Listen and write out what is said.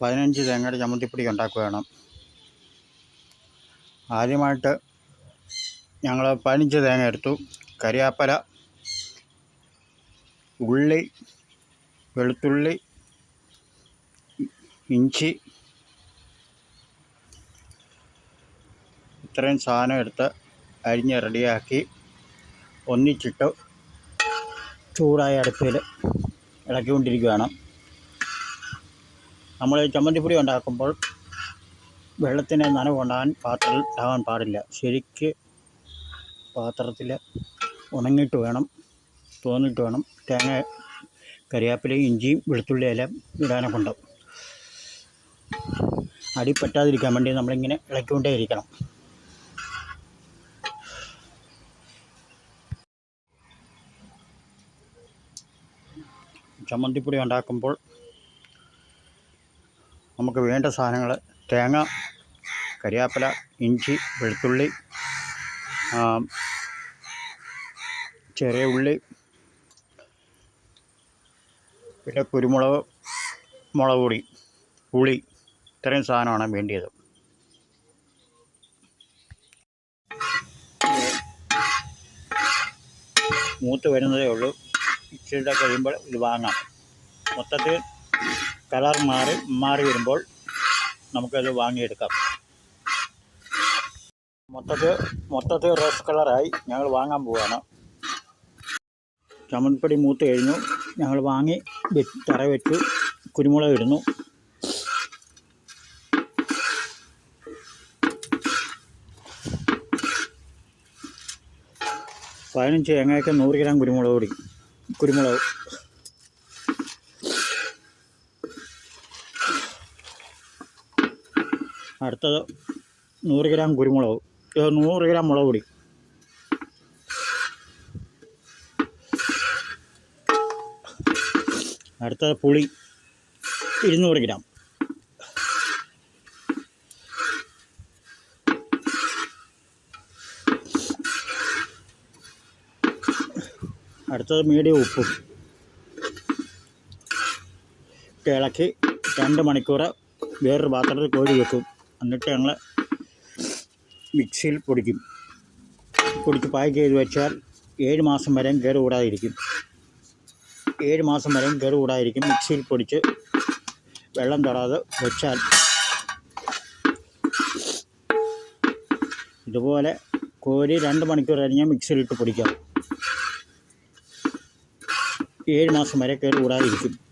പതിനഞ്ച് തേങ്ങയുടെ ചമ്മന്തിപ്പൊടി ഉണ്ടാക്കുകയാണ് ആദ്യമായിട്ട് ഞങ്ങൾ പതിനഞ്ച് തേങ്ങ എടുത്തു. കരിയാപ്പല ഉള്ളി വെളുത്തുള്ളി ഇഞ്ചി ഇത്രയും സാധനം എടുത്ത് അരിഞ്ഞ് റെഡിയാക്കി ഒന്നിച്ചിട്ട് ചൂടായ അടുപ്പിൽ ഇളക്കിക്കൊണ്ടിരിക്കുകയാണ്. നമ്മൾ ചമ്മന്തിപ്പൊടി ഉണ്ടാക്കുമ്പോൾ വെള്ളത്തിന് നനവുണ്ടാകാൻ പാത്രത്തിൽ ആകാൻ പാടില്ല. ശരിക്ക് പാത്രത്തിൽ ഉണങ്ങിയിട്ട് വേണം തോന്നിട്ട് വേണം. തേങ്ങ കരിയാപ്പിലയും ഇഞ്ചിയും വെളുത്തുള്ളിയും എല്ലാം ഇടാനൊക്കെ ഉണ്ട് അടി പറ്റാതിരിക്കാൻ വേണ്ടി നമ്മളിങ്ങനെ ഇളക്കിക്കൊണ്ടേ ഇരിക്കണം. ചമ്മന്തിപ്പൊടി ഉണ്ടാക്കുമ്പോൾ നമുക്ക് വേണ്ട സാധനങ്ങൾ തേങ്ങ കരിയാപ്പില ഇഞ്ചി വെളുത്തുള്ളി ചെറിയ ഉള്ളി പിന്നെ കുരുമുളക് മുളക് പൊടി പുളി ഇത്രയും സാധനമാണ് വേണ്ടിയത്. മൂത്ത് വരുന്നതേ ഉള്ളൂ. ഇച്ചിരി കഴിയുമ്പോൾ ഇത് വാങ്ങാം. മൊത്തത്തിൽ കളർ മാറി മാറി വരുമ്പോൾ നമുക്കത് വാങ്ങിയെടുക്കാം. മൊത്തത്തിൽ മൊത്തത്തിൽ റോസ് കളറായി ഞങ്ങൾ വാങ്ങാൻ പോവുകയാണ് ചമ്മന്തിപ്പൊടി മൂത്ത് കഴിഞ്ഞു. ഞങ്ങൾ വാങ്ങി തറ വെച്ചു. കുരുമുളക് ഇടുന്നു. പതിനഞ്ച് തേങ്ങയ്ക്ക് നൂറ് ഗ്രാം കുരുമുളക് പൊടി കുരുമുളക് അടുത്തത് നൂറ് ഗ്രാം കുരുമുളക്. ഇത് നൂറ് ഗ്രാം മുളക് പൊടി. അടുത്തത് പുളി. ഇരുന്നൂറ് ഗ്രാം. അടുത്തത് മീഡിയം ഉപ്പും. ഇളക്കി രണ്ട് മണിക്കൂർ വേറൊരു പാത്രത്തിൽ കോരി വെക്കും. എന്നിട്ട് ഞങ്ങൾ മിക്സിയിൽ പൊടിക്കും. പൊടിച്ച് പാക്ക് ചെയ്ത് വെച്ചാൽ ഏഴ് മാസം വരെയും കയറ് കൂടാതിരിക്കും. ഏഴ് മാസം വരെയും കയറ് കൂടാതിരിക്കും. മിക്സിയിൽ പൊടിച്ച് വെള്ളം തൊടാതെ വെച്ചാൽ ഇതുപോലെ കോരി രണ്ട് മണിക്കൂർ കഴിഞ്ഞാൽ മിക്സിയിലിട്ട് പൊടിക്കാം. ഏഴ് മാസം വരെ കേട് കൂടാതിരിക്കും.